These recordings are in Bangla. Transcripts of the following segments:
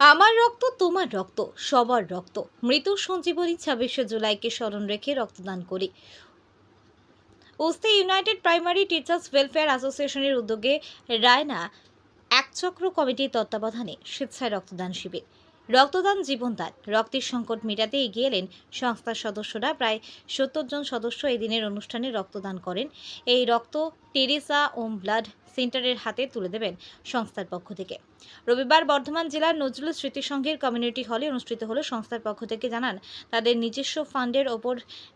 আমার রক্ত, তোমার রক্ত, সবার রক্ত। মৃত সঞ্জীবনী ছাব্বিশে জুলাইকে স্মরণ রেখে রক্তদান করি। উস্তে ইউনাইটেড প্রাইমারি টিচার্স ওয়েলফেয়ার অ্যাসোসিয়েশনের উদ্যোগে রায়না একচক্র কমিটির তত্ত্বাবধানে স্বেচ্ছায় রক্তদান শিবির। রক্তদান জীবনদান রক্তের সংকট মেটাতে এগিয়ে এলেন সংস্থার সদস্যরা। প্রায় সত্তর জন সদস্য এই দিনের অনুষ্ঠানে রক্তদান করেন। এই রক্ত টেরেসা ওম ব্লাড সেন্টারের হাতে তুলে দেবেন সংস্থার পক্ষ থেকে। রবিবার বর্ধমান জেলার নজরুল স্মৃতি সংঘের কমিউনিটি হলে অনুষ্ঠিত হলো সংস্থার পক্ষ থেকে জানান, তাদের নিজস্ব ফান্ডের ওপর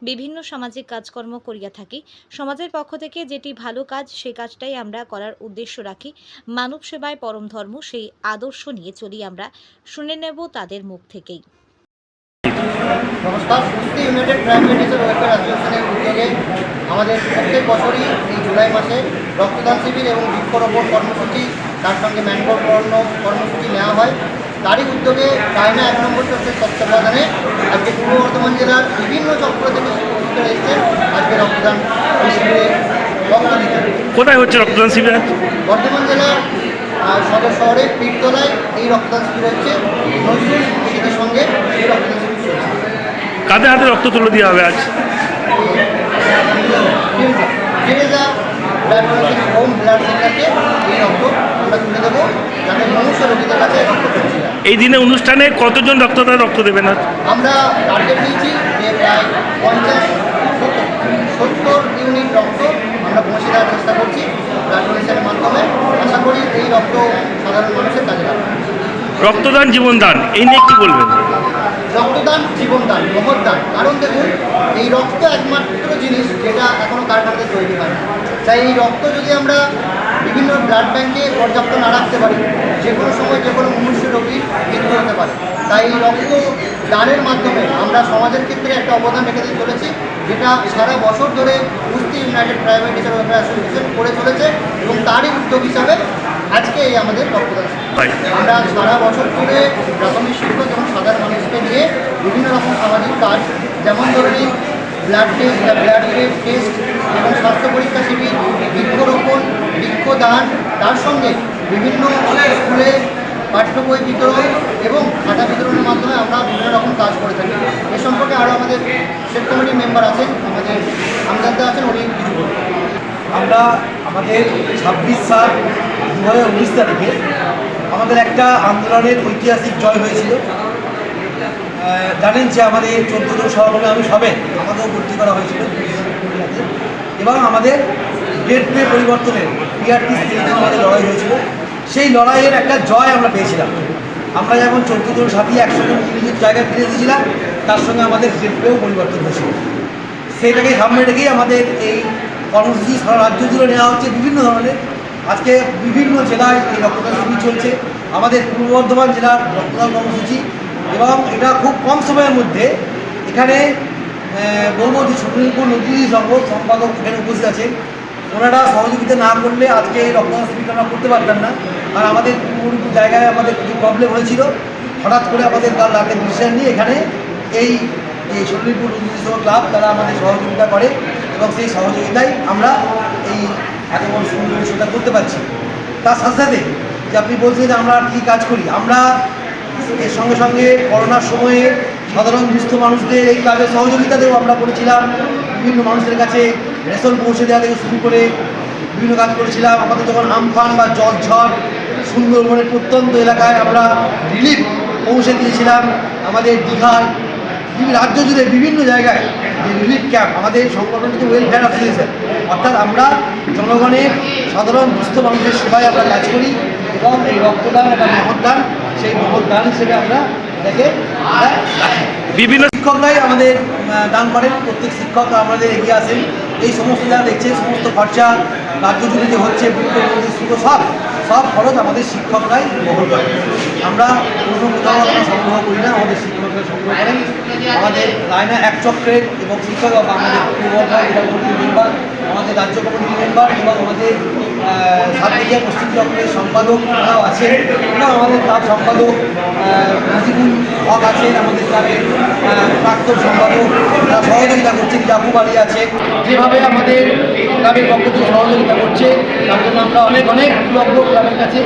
বিভিন্ন সামাজিক কাজকর্ম করিয়া থাকি। সমাজের পক্ষ থেকে যেটি ভালো কাজ, সেই কাজটাই আমরা করার উদ্দেশ্য রাখি। মানব সেবায় পরম ধর্ম, সেই আদর্শ নিয়ে চলি আমরা। শুনে নেব তাদের মুখ থেকেই। নমস্কার সুস্থি ইউনাইটেড প্রাইমারি টিচার ওয়েলফেয়ার অ্যাসোসিয়েশনের উদ্যোগে আমাদের প্রত্যেক বছরই এই জুলাই মাসে রক্তদান শিবির এবং বৃক্ষরোপণ কর্মসূচি তার সঙ্গে ম্যানগ্রোভ বর্ণ কর্মসূচি নেওয়া হয়। তারই উদ্যোগে চায়না এক নম্বর চক্রের তত্ত্বাবধানে আজকে পূর্ব বর্ধমান জেলার বিভিন্ন চক্র থেকে শিক্ষকরা এসেছেন আজকে রক্তদান শিবিরে কোথায় হচ্ছে রক্তদান শিবির বর্ধমান জেলার সদর শহরে পীরতলায় এই রক্তদান শিবির হচ্ছে। নজরুল স্মৃতির সঙ্গে এই রক্তদান শিবির কাদের হাতে রক্ত তুলে দেওয়া হবে আজ? ব্লাড ডোনেশন হোম ব্লাড সেন্টারকে এই রক্ত আমরা তুলে দেবো যাতে মনুষ্য রোগীদের কাছে রক্ত পৌঁছে যায়। এই দিনে অনুষ্ঠানে কতজন রক্তদান রক্ত দেবেন? আজ আমরা টার্গেট দিয়েছি যে প্রায় পঞ্চাশ সত্তর ইউনিট রক্ত আমরা পৌঁছে দেওয়ার চেষ্টা করছি ব্লাড ডোনেশনের মাধ্যমে। আশা করি এই রক্ত সাধারণ মানুষের কাজে লাগবে। রক্তদান জীবনদান এই নিয়ে কি বলবেন? রক্তদান জীবনদান মহৎদান। কারণ দেখুন এই রক্ত একমাত্র জিনিস যেটা এখনও কারখানাতে তৈরি হয় না। তাই এই রক্ত যদি আমরা বিভিন্ন ব্লাড ব্যাঙ্কে পর্যাপ্ত না রাখতে পারি যে কোনো সময় যে কোনো মনুষ্য রোগী মৃত্যু হতে পারে। তাই এই রক্ত দানের মাধ্যমে আমরা সমাজের ক্ষেত্রে একটা অবদান রেখে দিয়ে চলেছি যেটা সারা বছর ধরে কুস্তি united private teacher welfare association করে চলেছে এবং তারই উদ্যোগ হিসাবে আজকে এই আমাদের রক্তদান আমরা সারা বছর ধরে প্রাথমিক শিক্ষক এবং সাধারণ মানুষকে নিয়ে বিভিন্ন রকম সামাজিক কাজ যেমন ধরে ব্লাড টেস্ট বা ব্লাড টেস্ট এবং স্বাস্থ্য পরীক্ষা শিবির, বৃক্ষরোপণ, বৃক্ষদান, তার সঙ্গে বিভিন্ন স্কুলে পাঠ্য বই বিতরণ এবং খাতা বিতরণের মাধ্যমে আমরা বিভিন্ন রকম কাজ করে থাকি। এ সম্পর্কে আরও আমাদের স্টেট কমিটির মেম্বার আছেন, আমাদের আমজাদা আছেন, উনি কিছু আমরা আমাদের ছাব্বিশ সাল দু হাজার উনিশ তারিখে আমাদের একটা আন্দোলনের ঐতিহাসিক জয় হয়েছিল। জানেন যে আমাদের চোদ্দ জন সহকর্মী আমি সবে আমাকেও ভর্তি করা হয়েছিল। এবং আমাদের ডেট পে পরিবর্তনের পিআরটি আমাদের লড়াই হয়েছিল। সেই লড়াইয়ের একটা জয় আমরা পেয়েছিলাম। আমরা যেমন চোদ্দ জন সাথী জন নিজের জায়গায় ফিরে দিয়েছিলাম তার সঙ্গে আমাদের ডেট পেও পরিবর্তন হয়েছিল। সেইটাকে সামনে রেখেই আমাদের এই কর্মসূচি সারা রাজ্য জুড়ে নেওয়া হচ্ছে বিভিন্ন ধরনের। আজকে বিভিন্ন জেলায় এই রক্তদান শিবির চলছে। আমাদের পূর্ব বর্ধমান জেলার রক্তদান কর্মসূচি এবং এটা খুব কম সময়ের মধ্যে এখানে বলব যে সুপ্রিমপুর নদী সংঘ সম্পাদক এখানে উপস্থিত আছেন। ওনারা সহযোগিতা না করলে আজকে রক্তদান শিবিরটা আমরা করতে পারতাম না। আর আমাদের পূর্ব জায়গায় আমাদের কিছু প্রবলেম হয়েছিল। হঠাৎ করে আমাদের তার রাতের ডিসিশন নিয়ে এখানে এই এই শরীরপুর উদ্দেশ্য ক্লাব তারা আমাদের সহযোগিতা করে এবং সেই সহযোগিতায় আমরা এই এত বড় সুন্দর অনুষ্ঠানটা করতে পারছি। তার সাথে সাথে যে আপনি বলছেন যে আমরা কী কাজ করি? আমরা এর সঙ্গে সঙ্গে করোনার সময়ে সাধারণ দুস্থ মানুষদের এই কাজে সহযোগিতাতেও আমরা করেছিলাম। বিভিন্ন মানুষের কাছে রেশন পৌঁছে দেওয়া থেকে শুরু করে বিভিন্ন কাজ করেছিলাম। আমাদের যখন আমফান বা জল ঝড় সুন্দরবনের প্রত্যন্ত এলাকায় আমরা রিলিফ পৌঁছে দিয়েছিলাম আমাদের দীঘায়। রাজ্য জুড়ে বিভিন্ন জায়গায় যে রিলিফ ক্যাম্প আমাদের সংগঠন হচ্ছে ওয়েলফেয়ার অ্যাসোসিয়েশন অর্থাৎ আমরা জনগণের সাধারণ দুস্থ মানুষের সেবায় আমরা কাজ করি। এবং এই রক্তদান একটা মহদান সেই মহদান হিসেবে আমরা এটাকে বিভিন্ন শিক্ষকরাই আমাদের দান করেন। প্রত্যেক শিক্ষক আমাদের এগিয়ে আসেন। এই সমস্ত যা দেখছে সমস্ত খরচা রাজ্য জুড়ে যে হচ্ছে বিভিন্ন সব সব খরচ আমাদের শিক্ষকরাই বহন করেন। আমরা কোনো কোথাও আমরা সংগ্রহ করি না আমাদের শিক্ষকরা সংগ্রহ করেন। আমাদের রায়না এক চক্রের এবং শিক্ষক আমাদের পূর্ব আমাদের রাজ্য কমিটির মেম্বার এবং আমাদের পশ্চিমবঙ্গের পশ্চিম চক্রের সম্পাদক তারাও আছেন। এবং আমাদের তার সম্পাদক নাজিবুল হক আছেন আমাদের ক্লাবের প্রাক্তন সম্পাদক। সহযোগিতা করছেন জাপুবাড়ি আছে। যেভাবে আমাদের ক্লাবের পক্ষ থেকে সহযোগিতা করছে। তার জন্য আমরা অনেক অনেক কৃতজ্ঞ ক্লাবের কাছে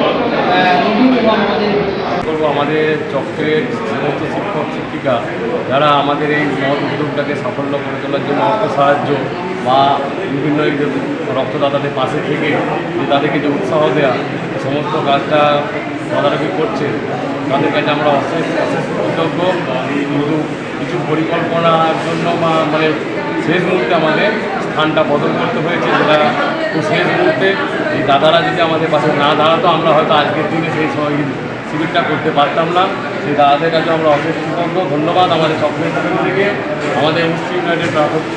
আমাদের চক্রের সমস্ত শিক্ষক, শিক্ষিকা, যারা আমাদের এই মহৎ উদ্যোগটাকে সাফল্য করে তোলার জন্য অর্থ সাহায্য বা বিভিন্ন রক্তদাতাদের পাশে থেকে তাদেরকে যে উৎসাহ দেওয়া সমস্ত কাজটা তদারকি করছে, তাদের কাছে আমরা অশেষ অশেষ কৃতজ্ঞ। কিছু পরিকল্পনার জন্য বা মানে শেষ মুহূর্তে আমাদের স্থানটা বদল করতে হয়েছে যেটা শেষ মুহূর্তে এই দাদারা যদি আমাদের পাশে না দাঁড়াতো আমরা হয়তো আজকের দিনে সেই সময় শিবিরটা করতে পারতাম না। সেই দাদাদের কাছে আমরা অশেষ কৃতজ্ঞ। ধন্যবাদ আমাদের সকলের পক্ষ থেকে আমাদের মুসলিম ইউনাইটেড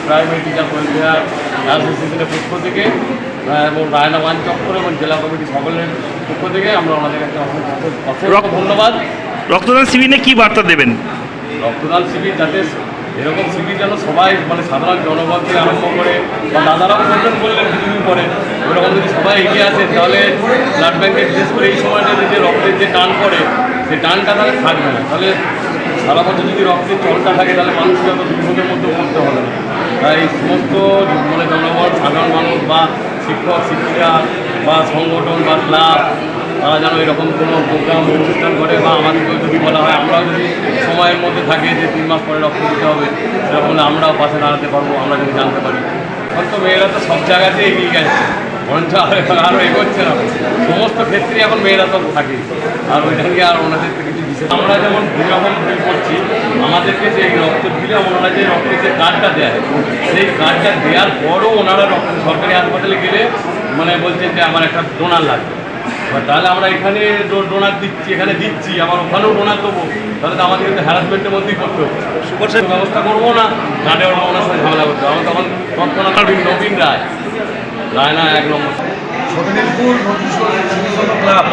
প্রাইমারি টিচার ওয়েলফেয়ার অ্যাসোসিয়েশনের পক্ষ থেকে এবং রায়না ওয়ান চক্র এবং জেলা কমিটি সকলের পক্ষ থেকে আমরা ওনাদের কাছে অশেষ ধন্যবাদ। রক্তদান শিবিরে কি বার্তা দেবেন? রক্তদান শিবির যাতে এরকম শিবির যেন সবাই মানে সাধারণ জনগণ থেকে আরম্ভ করে বা দাদারাও বলবেন বললেন, কিছুদিন পরে। এরকম যদি সবাই এগিয়ে আসে, তাহলে ব্লাড ব্যাঙ্কে বিশেষ করে এই সময়টাতে যে রক্তের যে টান পড়ে, সেই টানটা তাহলে থাকবে না। তাহলে সারা বছর যদি রক্তের চলটা থাকে, তাহলে মানুষকে অত বিপদের মধ্যে পড়তে হবে না। তাই সমস্ত মানে জনগণ সাধারণ মানুষ বা শিক্ষক, শিক্ষিকা বা সংগঠন বা ক্লাব তারা যেন এরকম কোনো প্রোগ্রাম, অনুষ্ঠান করে বা আমাদেরকেও যদি বলা হয়, আমরাও যদি সময়ের মধ্যে থাকি যে তিন মাস পরে রক্ত দিতে হবে সেরকম আমরাও পাশে দাঁড়াতে পারব, আমরা যদি জানতে পারি। এখন তো মেয়েরা তো সব জায়গাতে এগিয়ে গেছে, বরঞ্চ আরও আরও এগোচ্ছে না। সমস্ত ক্ষেত্রেই এখন মেয়েরা তো থাকে, আর ওইটা নিয়ে আর ওনাদের কিছু বিশেষ আমরা যেমন যখন ফিল করছি, আমাদেরকে যে রক্ত দিলে ওনারা যে রক্তের যে কার্ডটা দেয়, সেই কার্ডটা দেওয়ার পরও ওনারা রক্ত সরকারি হাসপাতালে গেলে মানে বলছেন যে আমার একটা ডোনার লাগবে। এবার তাহলে আমরা এখানে ডোনার দিচ্ছি এখানে দিচ্ছি আবার ওখানেও ডোনার দেবো। তাহলে তো আমাদের কিন্তু হ্যারাসমেন্টের মধ্যেই করতে হবে। সুপারসের ব্যবস্থা করব না? কার্ডে ওর ওনার সাথে ঝামেলা করতে হবে। আমরা তখন তৎক্ষণাৎ নবীন রায়। রায় না এক নম্বর। নদীশ্বর ক্লাব।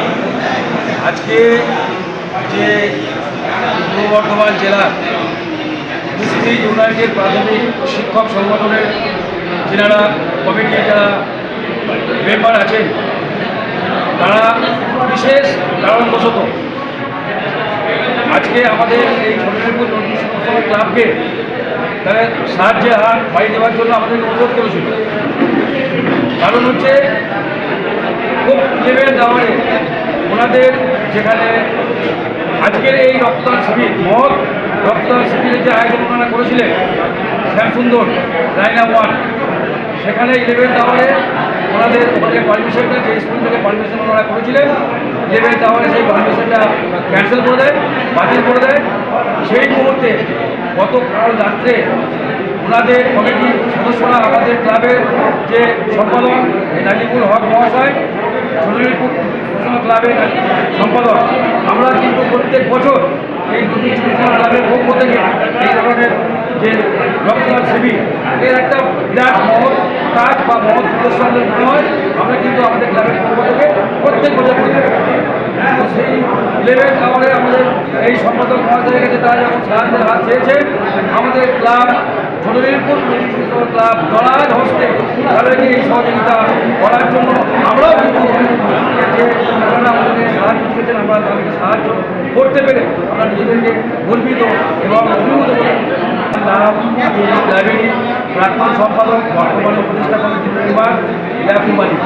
আজকে যে পূর্ব বর্ধমান জেলার মুসলিম ইউনাইটেড প্রাথমিক শিক্ষক সংগঠনের যেনারা কমিটির যারা মেম্বার আছেন তারা বিশেষ কারণবশত আজকে আমাদের এই নদীশ্বর ক্লাবকে তারা সাহায্যের হাত বাড়ি দেওয়ার জন্য আমাদেরকে অনুরোধ করেছিল। কারণ হচ্ছে খুব লেভেল দেওয়ারে ওনাদের যেখানে আজকের এই রক্তদান শিবির, মহৎ রক্তদান শিবিরের যে আয়োজন ওনারা করেছিলেন, শ্যামসুন্দর, রায়না ওয়ান, সেখানে ইলেভেন টাওয়ারে ওনাদের ওখানে পারমিশনটা যে স্কুল থেকে পারমিশন ওনারা করেছিলেন ইলেভেন তাহলে সেই পারমিশনটা ক্যান্সেল করে দেয়, বাতিল করে দেয়। সেই মুহূর্তে, গতকাল রাত্রে ওনাদের কমিটির সদস্যরা আমাদের ক্লাবের যে সম্পাদক নাজিবুল হক মহাশয়, সোনালীপুর ক্লাবের সম্পাদক, আমরা কিন্তু প্রত্যেক বছর এই দুটি ক্লাবের পক্ষ থেকে এই ধরনের যে রক্তদান শিবির, এর একটা বিরাট মহৎ কাজ আমাদের মনে হয় আমরা কিন্তু আমাদের ক্লাবের পক্ষ থেকে প্রত্যেক বছর সেই ইলেভেন আওয়ারে আমাদের এই সম্পাদক মহাশয়ের কাছে তারা যখন সাহায্যের হাত চেয়েছে, আমাদের ক্লাব ছোটবীরপুর মেডিকেল ক্লাব দলাজ হস্তে তাদেরকে এই সহযোগিতা করার জন্য আমরাও কিন্তু যে ওনারা আমাদেরকে সাহায্য করেছেন, আমরা তাদেরকে সাহায্য করতে পেরে আমরা নিজেদেরকে গর্বিত এবং অভিভূত করি। নাম লাইব্রেরি প্রাক্তন সম্পাদক বর্তমানে প্রতিষ্ঠা কমিটির মেম্বার ইয়াকুব আলী।